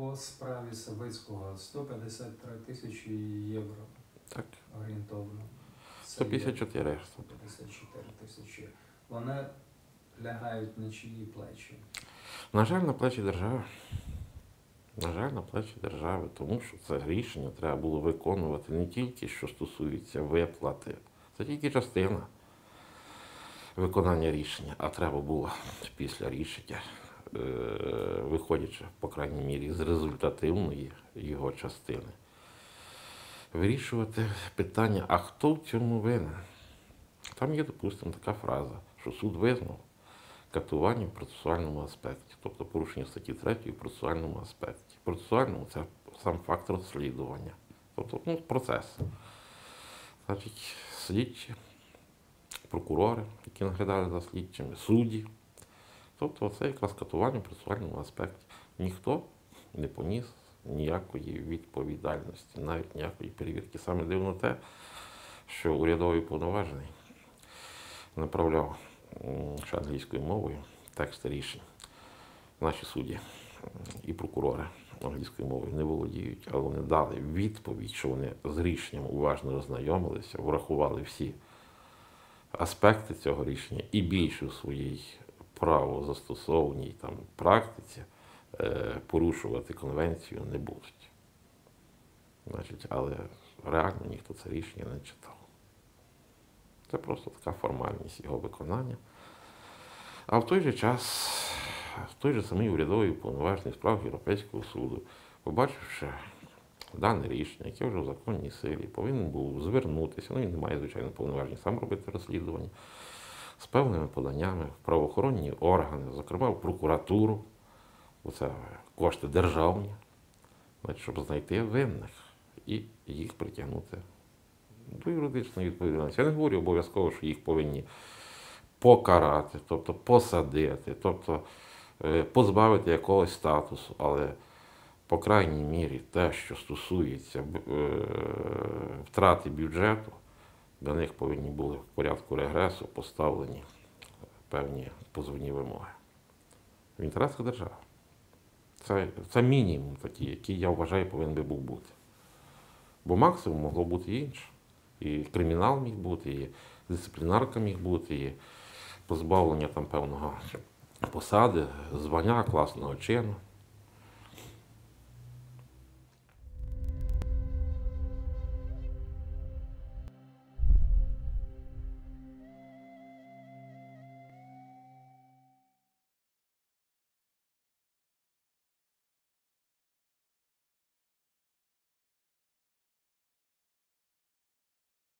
по справі Савицького 153 тисячі євро Так, орієнтовно. Це є 154. 154 тисячі. Вони лягають на чиї плечі. На жаль, на плечі держави. На жаль, на плечі держави, тому що це рішення треба було виконувати не тільки що стосується виплати, це тільки частина виконання рішення, а треба було після рішення, е, виходячи, по крайній мірі, з результативної його частини, вирішувати питання, а хто в цьому винен? Там є, допустимо, така фраза, що суд визнав катування в процесуальному аспекті, тобто порушення статті 3 в процесуальному аспекті. В процесуальному це сам факт розслідування, тобто ну, процес. Значить, слідчі, прокурори, які наглядали за слідчими, судді. Тобто це якраз катування в процесуальному аспекті. Ніхто не поніс ніякої відповідальності, навіть ніякої перевірки. Саме дивно те, що урядовий повноважений направляв ще англійською мовою тексти рішень. Наші судді і прокурори англійською мовою не володіють, але вони дали відповідь, що вони з рішенням уважно ознайомилися, врахували всі аспекти цього рішення і більше в своїй правозастосовній там, практиці е, порушувати конвенцію не будуть. Значить, але реально ніхто це рішення не читав. Це просто така формальність його виконання. А в той же час, в той же самий урядовий уповноважений справ Європейського суду, побачивши дане рішення, яке вже в законній силі, повинен був звернутися, ну він не має, звичайно, повноважень сам робити розслідування, з певними поданнями в правоохоронні органи, зокрема в прокуратуру, це кошти державні, щоб знайти винних і їх притягнути до юридичної відповідальності. Я не говорю обов'язково, що їх повинні покарати, тобто посадити, тобто е, позбавити якогось статусу, але по крайній мірі те, що стосується е, втрати бюджету, до них повинні були в порядку регресу поставлені певні позовні вимоги. В інтересах держави. Це, це мінімум такий, який я вважаю повинен би був бути. Бо максимум могло бути інше. І кримінал міг бути, і дисциплінарка міг бути, і позбавлення там певного посади, звання класного чину.